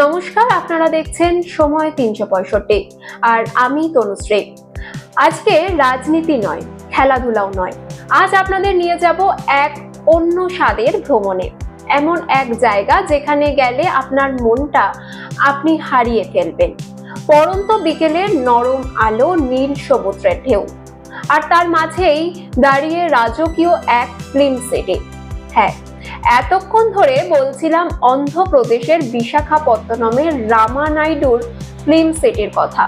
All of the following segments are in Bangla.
নমস্কার, আপনারা দেখছেন সময় তিনশো পঁয়ষট্টি, আর আমি তনুশ্রী। আজকে রাজনীতি নয়, খেলাধুলাও নয়। আজ আপনাদের নিয়ে যাব এক অন্য স্বাদের ভ্রমণে। এমন এক জায়গা যেখানে গেলে আপনার মনটা আপনি হারিয়ে ফেলবেন। পরন্ত বিকেলের নরম আলো, নীল সমুদ্রের ঢেউ। আর তার মাঝেই দাঁড়িয়ে রাজকীয় এক ফিল্ম সিটি। হ্যাঁ এতক্ষণ ধরে বলছিলাম অন্ধ্রপ্রদেশের বিশাখাপত্তনমের রামানাইডুর ফিল্ম সিটির কথা,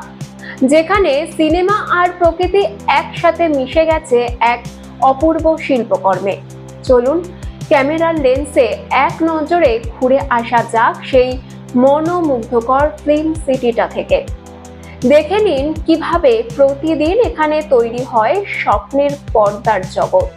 যেখানে সিনেমা আর প্রকৃতি একসাথে মিশে গেছে এক অপূর্ব শিল্পকর্মে। চলুন, ক্যামেরার লেন্সে এক নজরে ঘুরে আসা যাক সেই মনোমুগ্ধকর ফিল্ম সিটিটা থেকে। দেখে নিন কীভাবে প্রতিদিন এখানে তৈরি হয় স্বপ্নের পর্দার জগৎ।